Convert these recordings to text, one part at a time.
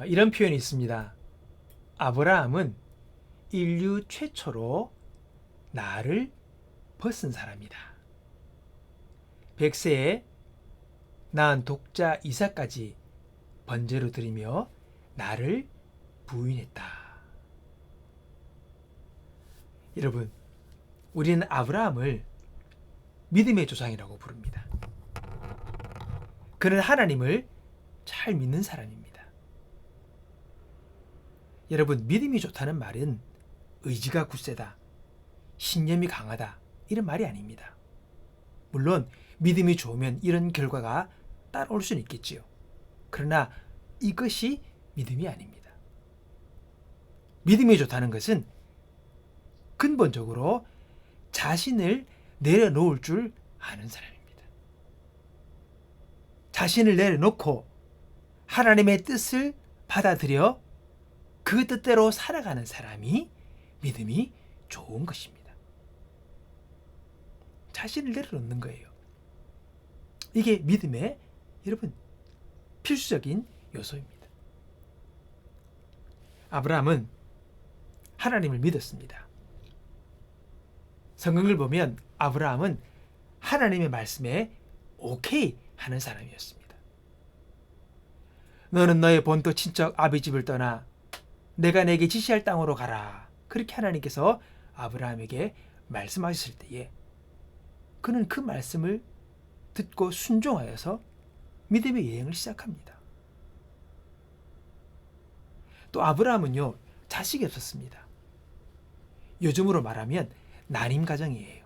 아, 이런 표현이 있습니다. 아브라함은 인류 최초로 나를 벗은 사람이다. 백세에 낳은 독자 이삭까지 번제로 드리며 나를 부인했다. 여러분, 우리는 아브라함을 믿음의 조상이라고 부릅니다. 그는 하나님을 잘 믿는 사람입니다. 여러분, 믿음이 좋다는 말은 의지가 굳세다, 신념이 강하다, 이런 말이 아닙니다. 물론, 믿음이 좋으면 이런 결과가 따라올 수는 있겠지요. 그러나 이것이 믿음이 아닙니다. 믿음이 좋다는 것은 근본적으로 자신을 내려놓을 줄 아는 사람입니다. 자신을 내려놓고 하나님의 뜻을 받아들여 그 뜻대로 살아가는 사람이 믿음이 좋은 것입니다. 자신을 내려놓는 거예요. 이게 믿음의 여러분 필수적인 요소입니다. 아브라함은 하나님을 믿었습니다. 성경을 보면 아브라함은 하나님의 말씀에 오케이 하는 사람이었습니다. 너는 너의 본토 친척 아비 집을 떠나 내가 내게 지시할 땅으로 가라. 그렇게 하나님께서 아브라함에게 말씀하셨을 때에 그는 그 말씀을 듣고 순종하여서 믿음의 여행을 시작합니다. 또 아브라함은요 자식이 없었습니다. 요즘으로 말하면 난임 가정이에요.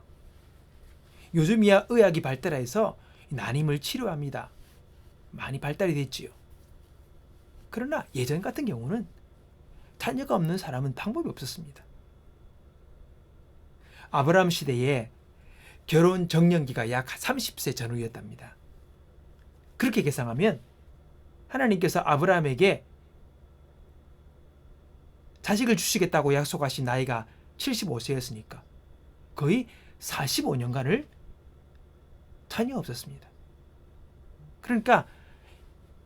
요즘이야 의학이 발달해서 난임을 치료합니다. 많이 발달이 됐지요. 그러나 예전 같은 경우는 자녀가 없는 사람은 방법이 없었습니다. 아브라함 시대에 결혼 정년기가 약 30세 전후였답니다. 그렇게 계산하면 하나님께서 아브라함에게 자식을 주시겠다고 약속하신 나이가 75세였으니까 거의 45년간을 자녀가 없었습니다. 그러니까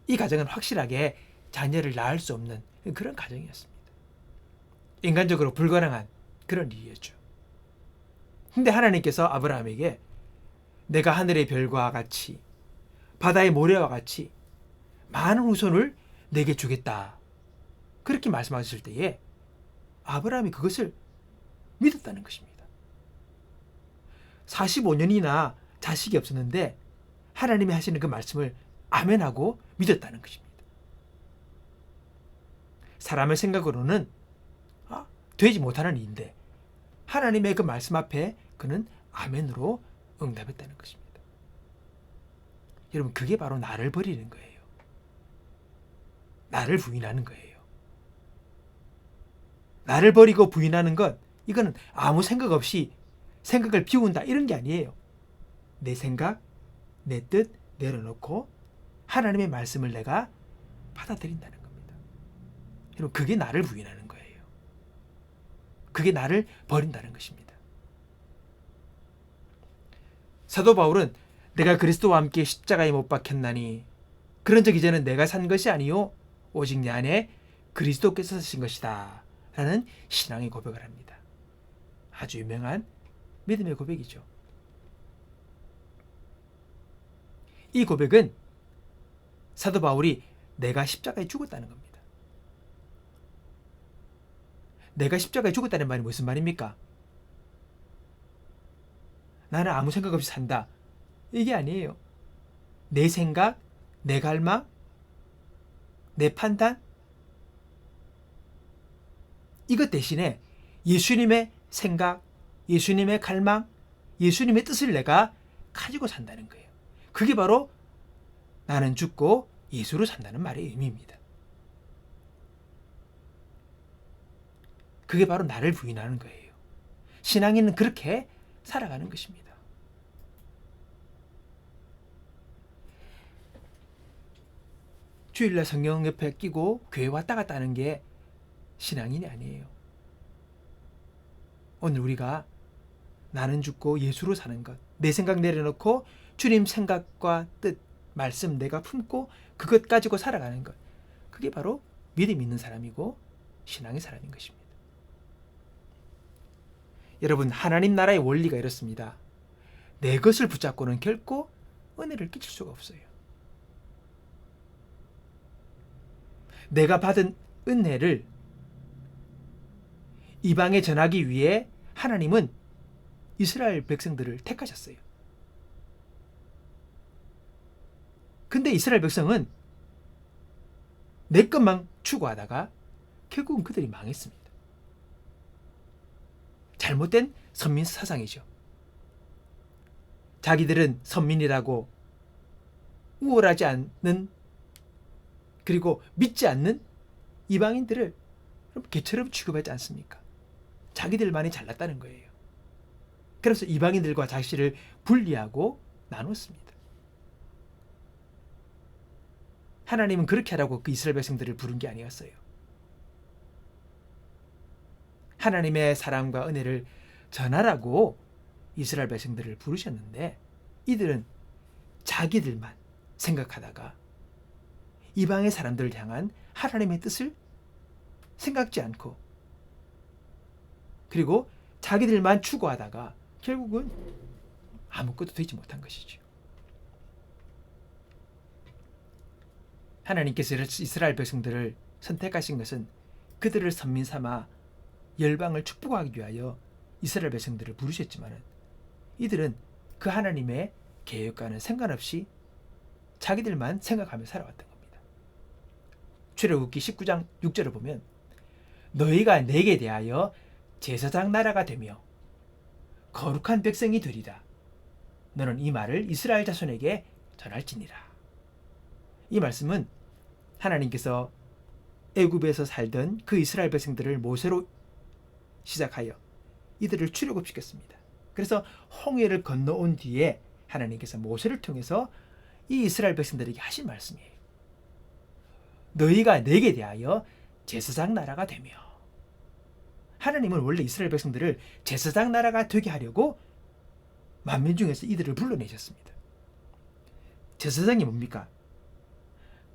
이 가정은 확실하게 자녀를 낳을 수 없는 그런 가정이었습니다. 인간적으로 불가능한 그런 일이었죠. 근데 하나님께서 아브라함에게 내가 하늘의 별과 같이 바다의 모래와 같이 많은 후손을 내게 주겠다. 그렇게 말씀하셨을 때에 아브라함이 그것을 믿었다는 것입니다. 45년이나 자식이 없었는데 하나님이 하시는 그 말씀을 아멘하고 믿었다는 것입니다. 사람의 생각으로는 아, 되지 못하는 일인데 하나님의 그 말씀 앞에 그는 아멘으로 응답했다는 것입니다. 여러분 그게 바로 나를 버리는 거예요. 나를 부인하는 거예요. 나를 버리고 부인하는 것 이거는 아무 생각 없이 생각을 비운다 이런 게 아니에요. 내 생각, 내 뜻 내려놓고 하나님의 말씀을 내가 받아들인다는 겁니다. 여러분 그게 나를 부인하는. 그게 나를 버린다는 것입니다. 사도 바울은 내가 그리스도와 함께 십자가에 못 박혔나니 그런 적 이제는 내가 산 것이 아니요 오직 내 안에 그리스도께서 사신 것이다 라는 신앙의 고백을 합니다. 아주 유명한 믿음의 고백이죠. 이 고백은 사도 바울이 내가 십자가에 죽었다는 겁니다. 내가 십자가에 죽었다는 말이 무슨 말입니까? 나는 아무 생각 없이 산다. 이게 아니에요. 내 생각, 내 갈망, 내 판단, 이것 대신에 예수님의 생각, 예수님의 갈망, 예수님의 뜻을 내가 가지고 산다는 거예요. 그게 바로 나는 죽고 예수로 산다는 말의 의미입니다. 그게 바로 나를 부인하는 거예요. 신앙인은 그렇게 살아가는 것입니다. 주일날 성경 옆에 끼고 교회 왔다 갔다 하는 게 신앙인이 아니에요. 오늘 우리가 나는 죽고 예수로 사는 것, 내 생각 내려놓고 주님 생각과 뜻, 말씀 내가 품고 그것 가지고 살아가는 것. 그게 바로 믿음 있는 사람이고 신앙의 사람인 것입니다. 여러분 하나님 나라의 원리가 이렇습니다. 내 것을 붙잡고는 결코 은혜를 끼칠 수가 없어요. 내가 받은 은혜를 이방에 전하기 위해 하나님은 이스라엘 백성들을 택하셨어요. 근데 이스라엘 백성은 내 것만 추구하다가 결국은 그들이 망했습니다. 잘못된 선민 사상이죠. 자기들은 선민이라고 우월하지 않는 그리고 믿지 않는 이방인들을 개처럼 취급하지 않습니까? 자기들만이 잘났다는 거예요. 그래서 이방인들과 자신을 분리하고 나눴습니다. 하나님은 그렇게 하라고 그 이스라엘 백성들을 부른 게 아니었어요. 하나님의 사랑과 은혜를 전하라고 이스라엘 백성들을 부르셨는데 이들은 자기들만 생각하다가 이방의 사람들을 향한 하나님의 뜻을 생각지 않고 그리고 자기들만 추구하다가 결국은 아무것도 되지 못한 것이죠. 하나님께서 이스라엘 백성들을 선택하신 것은 그들을 선민 삼아 열방을 축복하기 위하여 이스라엘 백성들을 부르셨지만은 이들은 그 하나님의 계획과는 상관없이 자기들만 생각하며 살아왔던 겁니다. 출애굽기 19장 6절을 보면 너희가 내게 대하여 제사장 나라가 되며 거룩한 백성이 되리라. 너는 이 말을 이스라엘 자손에게 전할지니라. 이 말씀은 하나님께서 애굽에서 살던 그 이스라엘 백성들을 모세로 시작하여 이들을 출애굽시켰습니다. 그래서 홍해를 건너온 뒤에 하나님께서 모세를 통해서 이 이스라엘 백성들에게 하신 말씀이에요. 너희가 내게 대하여 제사장 나라가 되며 하나님은 원래 이스라엘 백성들을 제사장 나라가 되게 하려고 만민 중에서 이들을 불러내셨습니다. 제사장이 뭡니까?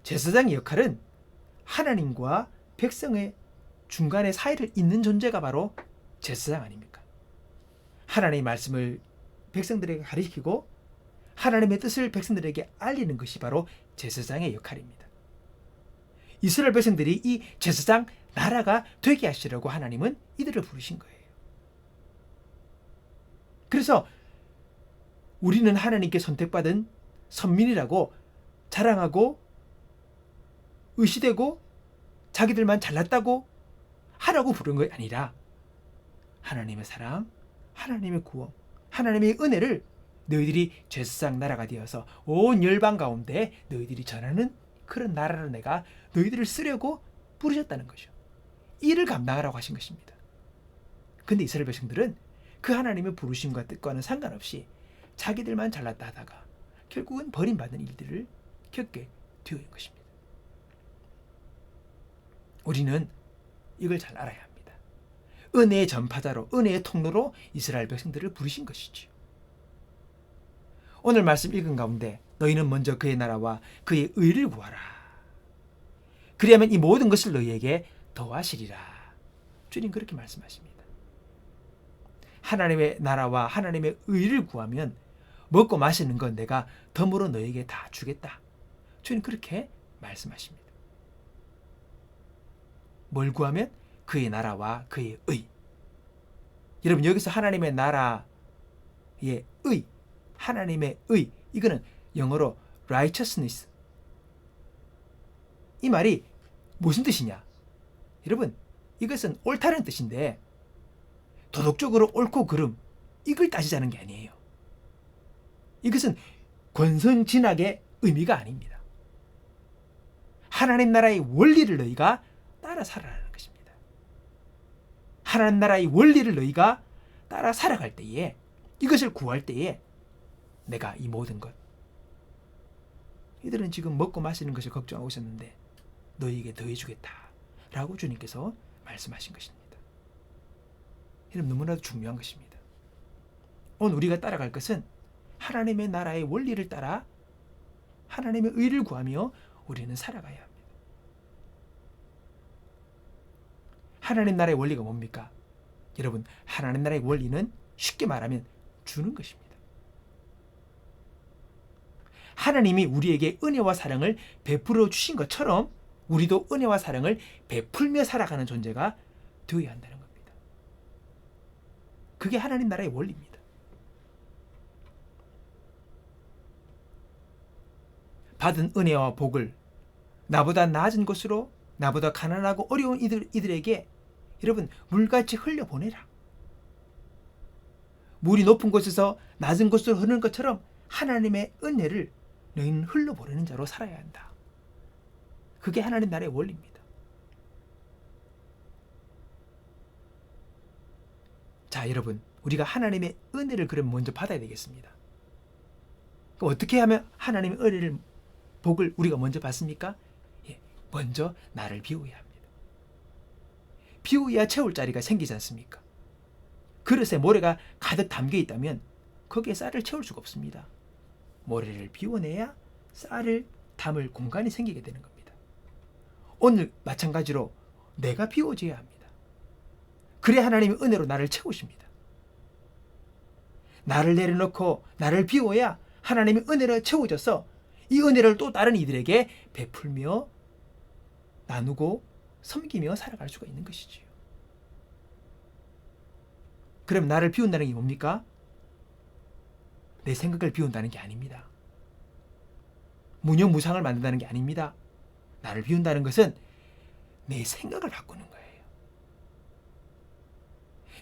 제사장의 역할은 하나님과 백성의 중간에 사이를 잇는 존재가 바로 제사장 아닙니까? 하나님의 말씀을 백성들에게 가르치고 하나님의 뜻을 백성들에게 알리는 것이 바로 제사장의 역할입니다. 이스라엘 백성들이 이 제사장 나라가 되게 하시려고 하나님은 이들을 부르신 거예요. 그래서 우리는 하나님께 선택받은 선민이라고 자랑하고 의시되고 자기들만 잘났다고 하라고 부른 것이 아니라 하나님의 사랑, 하나님의 구원, 하나님의 은혜를 너희들이 죄상 나라가 되어서 온 열방 가운데 너희들이 전하는 그런 나라로 내가 너희들을 쓰려고 부르셨다는 거죠. 이를 감당하라고 하신 것입니다. 근데 이스라엘 백성들은 그 하나님의 부르심과 뜻과는 상관없이 자기들만 잘났다 하다가 결국은 버림받는 일들을 겪게 되는 것입니다. 우리는 이걸 잘 알아야 합니다. 은혜의 전파자로, 은혜의 통로로 이스라엘 백성들을 부르신 것이지요. 오늘 말씀 읽은 가운데 너희는 먼저 그의 나라와 그의 의를 구하라. 그리하면 이 모든 것을 너희에게 더하시리라. 주님 그렇게 말씀하십니다. 하나님의 나라와 하나님의 의를 구하면 먹고 마시는 건 내가 덤으로 너에게 다 주겠다. 주님 그렇게 말씀하십니다. 뭘 구하면 그의 나라와 그의 의. 여러분 여기서 하나님의 나라의 의, 하나님의 의 이거는 영어로 righteousness. 이 말이 무슨 뜻이냐? 여러분 이것은 옳다는 뜻인데 도덕적으로 옳고 그름 이걸 따지자는 게 아니에요. 이것은 권선 진학의 의미가 아닙니다. 하나님 나라의 원리를 너희가 따라 살아라는 것입니다. 하나님 나라의 원리를 너희가 따라 살아갈 때에 이것을 구할 때에 내가 이 모든 것 이들은 지금 먹고 마시는 것을 걱정하고 있었는데 너희에게 더해 주겠다 라고 주님께서 말씀하신 것입니다. 이는 너무나도 중요한 것입니다. 오늘 우리가 따라갈 것은 하나님의 나라의 원리를 따라 하나님의 의를 구하며 우리는 살아가야 합니다. 하나님 나라의 원리가 뭡니까? 여러분, 하나님 나라의 원리는 쉽게 말하면 주는 것입니다. 하나님이 우리에게 은혜와 사랑을 베풀어 주신 것처럼 우리도 은혜와 사랑을 베풀며 살아가는 존재가 되어야 한다는 겁니다. 그게 하나님 나라의 원리입니다. 받은 은혜와 복을 나보다 낮은 곳으로 나보다 가난하고 어려운 이들, 이들에게 여러분 물같이 흘려보내라. 물이 높은 곳에서 낮은 곳으로 흐르는 것처럼 하나님의 은혜를 너희는 흘러보내는 자로 살아야 한다. 그게 하나님 나라의 원리입니다. 자, 여러분, 우리가 하나님의 은혜를 그럼 먼저 받아야 되겠습니다. 그럼 어떻게 하면 하나님의 은혜를 복을 우리가 먼저 받습니까? 예, 먼저 나를 합니다. 비워야 채울 자리가 생기지 않습니까? 그릇에 모래가 가득 담겨 있다면 거기에 쌀을 채울 수가 없습니다. 모래를 비워내야 쌀을 담을 공간이 생기게 되는 겁니다. 오늘 마찬가지로 내가 비워져야 합니다. 그래 하나님의 은혜로 나를 채우십니다. 나를 내려놓고 나를 비워야 하나님의 은혜로 채워져서 이 은혜를 또 다른 이들에게 베풀며 나누고 섬기며 살아갈 수가 있는 것이지요. 그럼 나를 비운다는 게 뭡니까? 내 생각을 비운다는 게 아닙니다. 무념무상을 만든다는 게 아닙니다. 나를 비운다는 것은 내 생각을 바꾸는 거예요.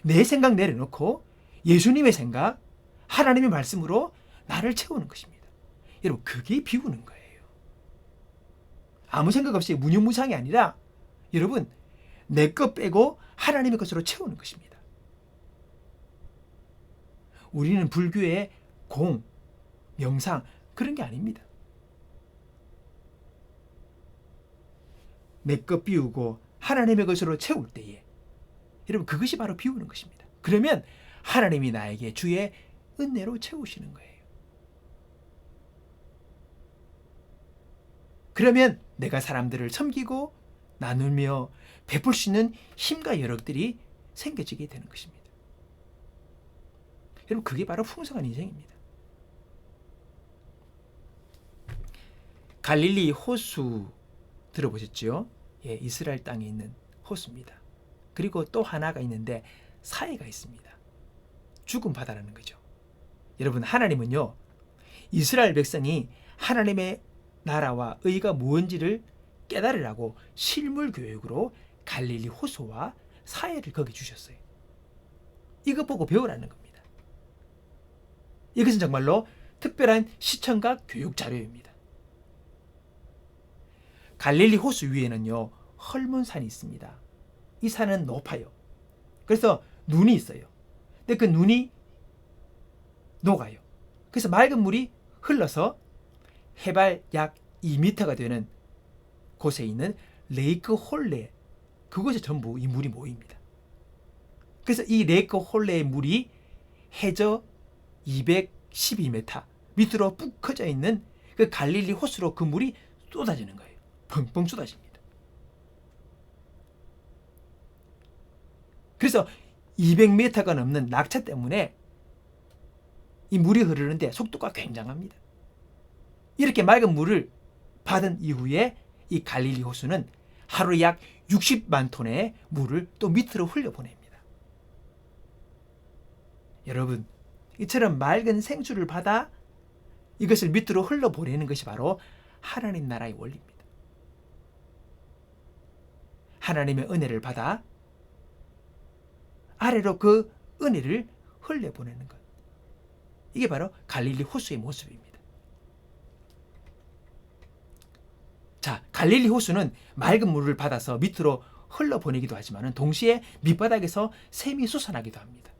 내 생각 내려놓고 예수님의 생각, 하나님의 말씀으로 나를 채우는 것입니다. 여러분, 그게 비우는 거예요. 아무 생각 없이 무념무상이 아니라 여러분, 내 것 빼고 하나님의 것으로 채우는 것입니다. 우리는 불교의 공, 명상 그런 게 아닙니다. 내것 비우고 하나님의 것으로 채울 때에 여러분 그것이 바로 비우는 것입니다. 그러면 하나님이 나에게 주의 은혜로 채우시는 거예요. 그러면 내가 사람들을 섬기고 나누며 베풀 수 있는 힘과 여력들이 생겨지게 되는 것입니다. 여러분 그게 바로 풍성한 인생입니다. 갈릴리 호수 들어보셨죠? 예, 이스라엘 땅에 있는 호수입니다. 그리고 또 하나가 있는데 사해가 있습니다. 죽은 바다라는 거죠. 여러분 하나님은요 이스라엘 백성이 하나님의 나라와 의가 무엇인지를 깨달으라고 실물 교육으로 갈릴리 호수와 사해를 거기 주셨어요. 이것 보고 배우라는 겁니다. 이것은 정말로 특별한 시청과 교육 자료입니다. 갈릴리 호수 위에는요 헐몬산이 있습니다. 이 산은 높아요. 그래서 눈이 있어요. 근데 그 눈이 녹아요. 그래서 맑은 물이 흘러서 해발 약 2m가 되는 곳에 있는 레이크 홀레 그곳에 전부 이 물이 모입니다. 그래서 이 레이크 홀레의 물이 해저 212m 밑으로 푹 커져 있는 그 갈릴리 호수로 그 물이 쏟아지는 거예요. 펑펑 쏟아집니다. 그래서 200m가 넘는 낙차 때문에 이 물이 흐르는데 속도가 굉장합니다. 이렇게 맑은 물을 받은 이후에 이 갈릴리 호수는 하루 약 60만 톤의 물을 또 밑으로 흘려보냅니다. 여러분, 이처럼 맑은 생수를 받아 이것을 밑으로 흘러보내는 것이 바로 하나님 나라의 원리입니다. 하나님의 은혜를 받아 아래로 그 은혜를 흘려보내는 것. 이게 바로 갈릴리 호수의 모습입니다. 자, 갈릴리 호수는 맑은 물을 받아서 밑으로 흘러보내기도 하지만 동시에 밑바닥에서 샘이 솟아나기도 합니다.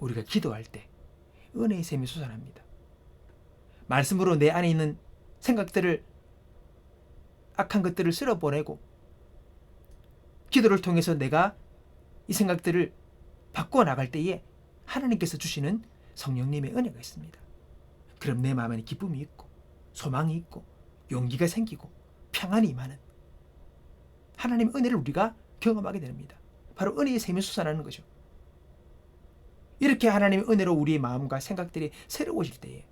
우리가 기도할 때 은혜의 샘이 솟아납니다. 말씀으로 내 안에 있는 생각들을 악한 것들을 쓸어보내고 기도를 통해서 내가 이 생각들을 바꿔 나갈 때에 하나님께서 주시는 성령님의 은혜가 있습니다. 그럼 내 마음에 기쁨이 있고 소망이 있고 용기가 생기고 평안이 임하는 하나님의 은혜를 우리가 경험하게 됩니다. 바로 은혜의 샘이 솟아나는 거죠. 이렇게 하나님의 은혜로 우리의 마음과 생각들이 새로워질 때에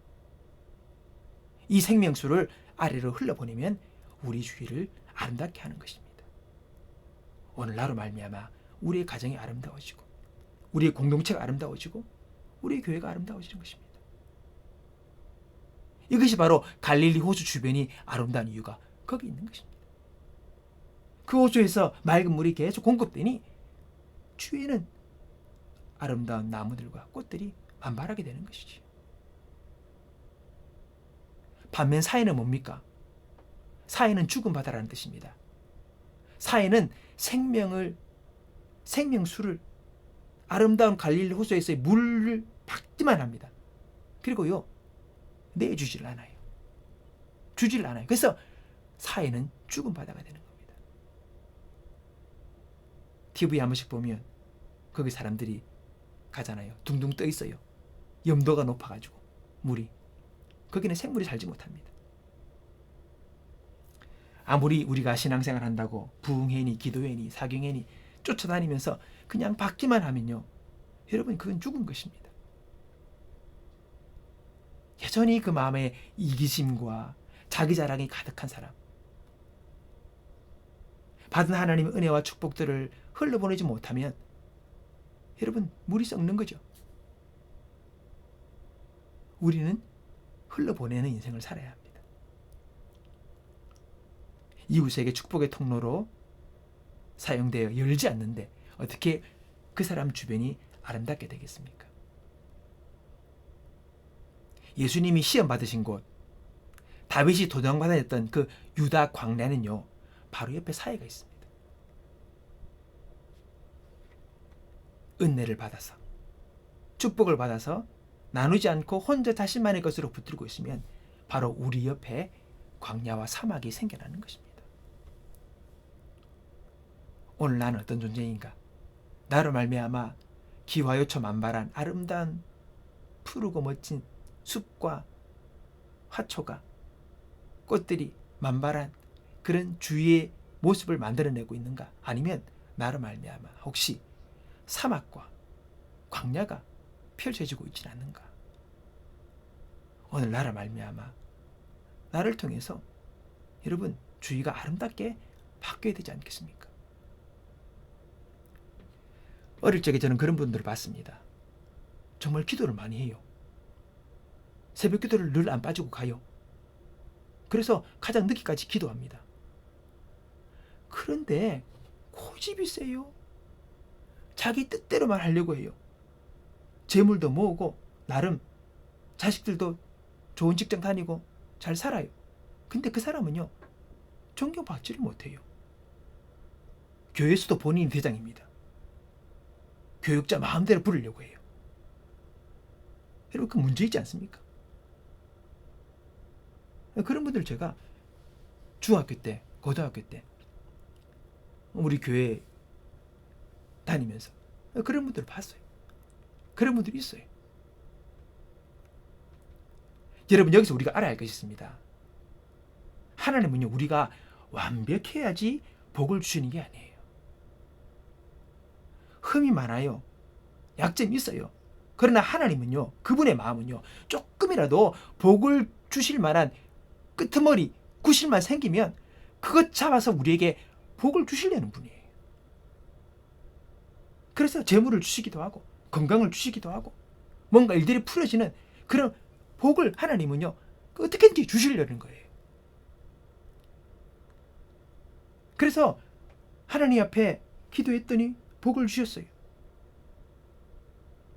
이 생명수를 아래로 흘러보내면 우리 주위를 아름답게 하는 것입니다. 오늘 나로 말미암아 우리의 가정이 아름다워지고 우리의 공동체가 아름다워지고 우리의 교회가 아름다워지는 것입니다. 이것이 바로 갈릴리 호수 주변이 아름다운 이유가 거기 있는 것입니다. 그 호수에서 맑은 물이 계속 공급되니 주위에는 아름다운 나무들과 꽃들이 만발하게 되는 것이지. 반면 사회는 뭡니까? 사회는 죽은 바다라는 뜻입니다. 사회는 생명을 생명수를 아름다운 갈릴리 호수에서의 물을 받기만 합니다. 그리고요 내주질 않아요. 주질 않아요. 그래서 사회는 죽은 바다가 되는 겁니다. TV에 한 번씩 보면 거기 사람들이 가잖아요. 둥둥 떠 있어요. 염도가 높아가지고 물이 거기는 생물이 살지 못합니다. 아무리 우리가 신앙생활 한다고 부흥회니 기도회니 사경회니 쫓아다니면서 그냥 받기만 하면요. 여러분 그건 죽은 것입니다. 여전히 그 마음에 이기심과 자기 자랑이 가득한 사람. 받은 하나님의 은혜와 축복들을 흘러보내지 못하면 여러분 물이 썩는 거죠. 우리는 흘러보내는 인생을 살아야 합니다. 이웃에게 축복의 통로로 사용되어 열지 않는데 어떻게 그 사람 주변이 아름답게 되겠습니까? 예수님이 시험 받으신 곳 다윗이 도전받았던 그 유다 광야는요 바로 옆에 사회가 있습니다. 은혜를 받아서 축복을 받아서 나누지 않고 혼자 자신만의 것으로 붙들고 있으면 바로 우리 옆에 광야와 사막이 생겨나는 것입니다. 오늘 나는 어떤 존재인가? 나로 말미암아 기와요초 만발한 아름다운 푸르고 멋진 숲과 화초가 꽃들이 만발한 그런 주위의 모습을 만들어내고 있는가? 아니면 나로 말미암아 혹시 사막과 광야가 펼쳐지고 있지는 않는가? 오늘 나라 말미암아 나를 통해서 여러분 주위가 아름답게 바뀌어야 되지 않겠습니까? 어릴 적에 저는 그런 분들을 봤습니다. 정말 기도를 많이 해요. 새벽 기도를 늘 안 빠지고 가요. 그래서 가장 늦게까지 기도합니다. 그런데 고집이 세요. 자기 뜻대로만 하려고 해요. 재물도 모으고 나름 자식들도 좋은 직장 다니고 잘 살아요. 근데 그 사람은요. 존경받지를 못해요. 교회에서도 본인이 대장입니다. 교육자 마음대로 부르려고 해요. 여러분 그 문제 있지 않습니까? 그런 분들 제가 중학교 때, 고등학교 때 우리 교회 다니면서 그런 분들을 봤어요. 그런 분들이 있어요. 여러분 여기서 우리가 알아야 할 것이 있습니다. 하나님은요 우리가 완벽해야지 복을 주시는 게 아니에요. 흠이 많아요. 약점이 있어요. 그러나 하나님은요 그분의 마음은요 조금이라도 복을 주실 만한 끄트머리 구실만 생기면 그것 잡아서 우리에게 복을 주시려는 분이에요. 그래서 재물을 주시기도 하고 건강을 주시기도 하고 뭔가 일들이 풀어지는 그런 복을 하나님은요 어떻게든지 주시려는 거예요. 그래서 하나님 앞에 기도했더니 복을 주셨어요.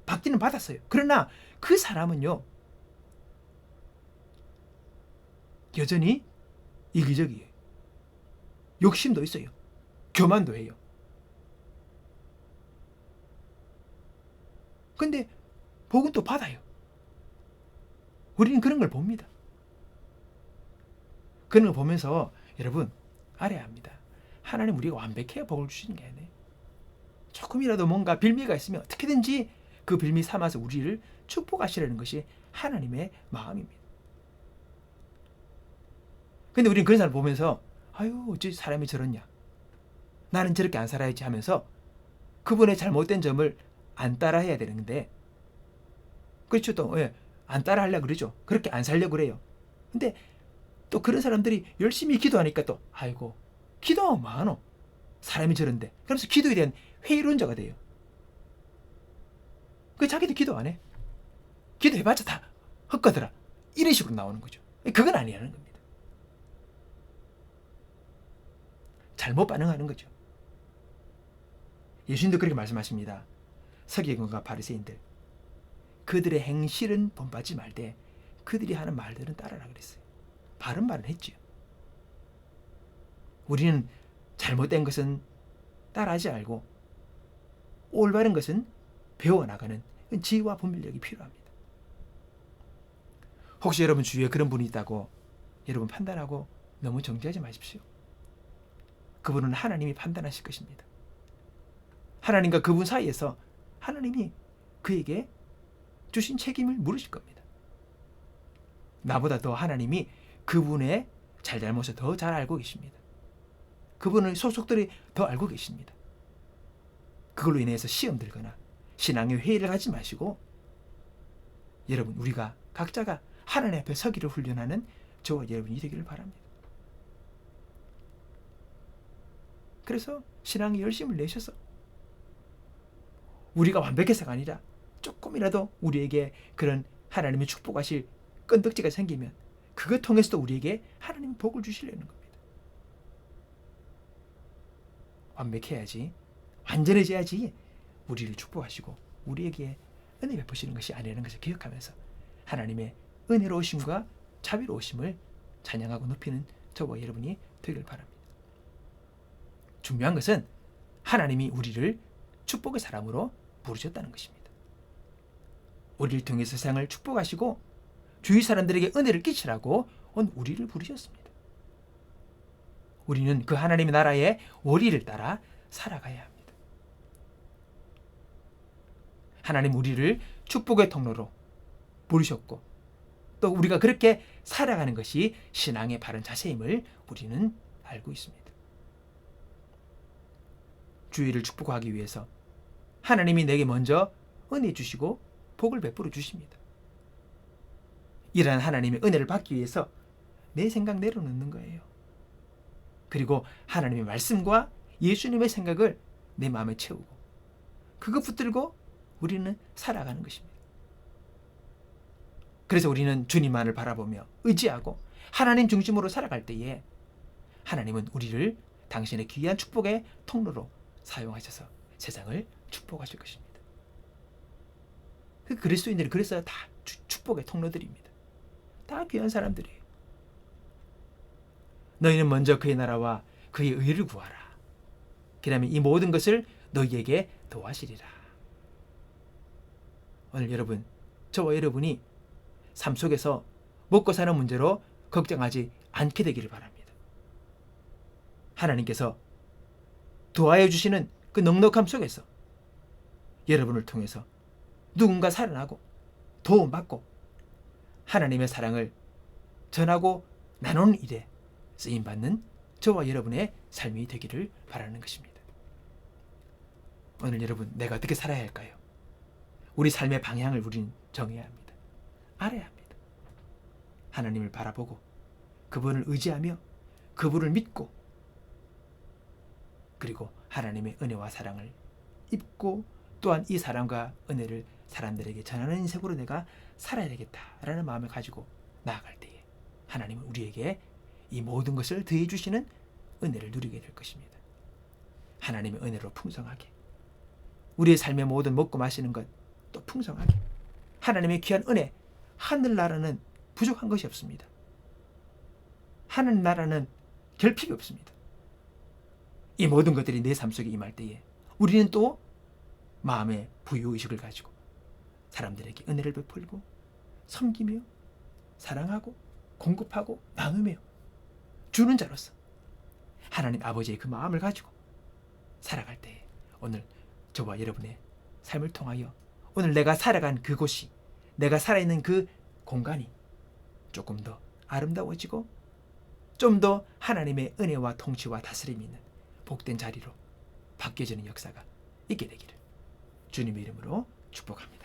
받기는 받았어요. 그러나 그 사람은요 여전히 이기적이에요. 욕심도 있어요. 교만도 해요. 근데 복은 또 받아요. 우리는 그런 걸 봅니다. 그런 걸 보면서 여러분 알아야 합니다. 하나님 우리가 완벽해야 복을 주시는 게 아니에요. 조금이라도 뭔가 빌미가 있으면 어떻게든지 그 빌미 삼아서 우리를 축복하시려는 것이 하나님의 마음입니다. 근데 우리는 그런 사람 보면서 아유 어찌 사람이 저렇냐 나는 저렇게 안 살아야지 하면서 그분의 잘못된 점을 안 따라 해야 되는데. 그렇죠 또. 예, 안 따라 하려 그러죠. 그렇게 안 살려 그래요. 근데 또 그런 사람들이 열심히 기도하니까 또 아이고 기도하면 많어. 사람이 저런데. 그래서 기도에 대한 회의론자가 돼요. 그 자기도 기도 안 해. 기도해봤자 다 헛거더라. 이런 식으로 나오는 거죠. 그건 아니라는 겁니다. 잘못 반응하는 거죠. 예수님도 그렇게 말씀하십니다 서기관과 바리새인들 그들의 행실은 본받지 말되 그들이 하는 말들은 따라라 그랬어요. 바른 말은 했지요. 우리는 잘못된 것은 따라하지 말고 올바른 것은 배워나가는 지혜와 분별력이 필요합니다. 혹시 여러분 주위에 그런 분이 있다고 여러분 판단하고 너무 정지하지 마십시오. 그분은 하나님이 판단하실 것입니다. 하나님과 그분 사이에서 하나님이 그에게 주신 책임을 물으실 겁니다. 나보다 더 하나님이 그분의 잘잘못을 더 잘 알고 계십니다. 그분의 소속들이 더 알고 계십니다. 그걸로 인해서 시험 들거나 신앙의 회의를 하지 마시고 여러분 우리가 각자가 하나님 앞에 서기를 훈련하는 저와 여러분이 되기를 바랍니다. 그래서 신앙에 열심을 내셔서 우리가 완벽해서가 아니라 조금이라도 우리에게 그런 하나님의 축복하실 끈덕지가 생기면 그것 통해서도 우리에게 하나님 복을 주시려는 겁니다. 완벽해야지 완전해져야지 우리를 축복하시고 우리에게 은혜 베푸시는 것이 아니라는 것을 기억하면서 하나님의 은혜로우심과 자비로우심을 찬양하고 높이는 저와 여러분이 되길 바랍니다. 중요한 것은 하나님이 우리를 축복의 사람으로 부르셨다는 것입니다. 우리를 통해 세상을 축복하시고 주위 사람들에게 은혜를 끼치라고 온 우리를 부르셨습니다. 우리는 그 하나님의 나라의 원리를 따라 살아가야 합니다. 하나님 우리를 축복의 통로로 부르셨고 또 우리가 그렇게 살아가는 것이 신앙의 바른 자세임을 우리는 알고 있습니다. 주위를 축복하기 위해서 하나님이 내게 먼저 은혜 주시고 복을 베풀어 주십니다. 이러한 하나님의 은혜를 받기 위해서 내 생각 내려놓는 거예요. 그리고 하나님의 말씀과 예수님의 생각을 내 마음에 채우고 그것 붙들고 우리는 살아가는 것입니다. 그래서 우리는 주님만을 바라보며 의지하고 하나님 중심으로 살아갈 때에 하나님은 우리를 당신의 귀한 축복의 통로로 사용하셔서 세상을 축복하실 것입니다. 그 그리스도인들이 그래서 다 축복의 통로들입니다. 다 귀한 사람들이에요. 너희는 먼저 그의 나라와 그의 의를 구하라. 그러면 이 모든 것을 너희에게 도와시리라. 오늘 여러분, 저와 여러분이 삶 속에서 먹고 사는 문제로 걱정하지 않게 되기를 바랍니다. 하나님께서 도와해 주시는 그 넉넉함 속에서 여러분을 통해서 누군가 살아나고 도움받고 하나님의 사랑을 전하고 나누는 일에 쓰임받는 저와 여러분의 삶이 되기를 바라는 것입니다. 오늘 여러분, 내가 어떻게 살아야 할까요? 우리 삶의 방향을 우린 정해야 합니다. 알아야 합니다. 하나님을 바라보고 그분을 의지하며 그분을 믿고 그리고 하나님의 은혜와 사랑을 입고 또한 이 사랑과 은혜를 사람들에게 전하는 인생으로 내가 살아야 되겠다라는 마음을 가지고 나아갈 때에 하나님은 우리에게 이 모든 것을 더해 주시는 은혜를 누리게 될 것입니다. 하나님의 은혜로 풍성하게 우리의 삶의 모든 먹고 마시는 것 또 풍성하게 하나님의 귀한 은혜 하늘나라는 부족한 것이 없습니다. 하늘나라는 결핍이 없습니다. 이 모든 것들이 내 삶 속에 임할 때에 우리는 또 마음의 부유의식을 가지고 사람들에게 은혜를 베풀고 섬기며 사랑하고 공급하고 나누며 주는 자로서 하나님 아버지의 그 마음을 가지고 살아갈 때 오늘 저와 여러분의 삶을 통하여 오늘 내가 살아간 그곳이 내가 살아있는 그 공간이 조금 더 아름다워지고 좀 더 하나님의 은혜와 통치와 다스림이 있는 복된 자리로 바뀌어지는 역사가 있게 되기를 주님의 이름으로 축복합니다.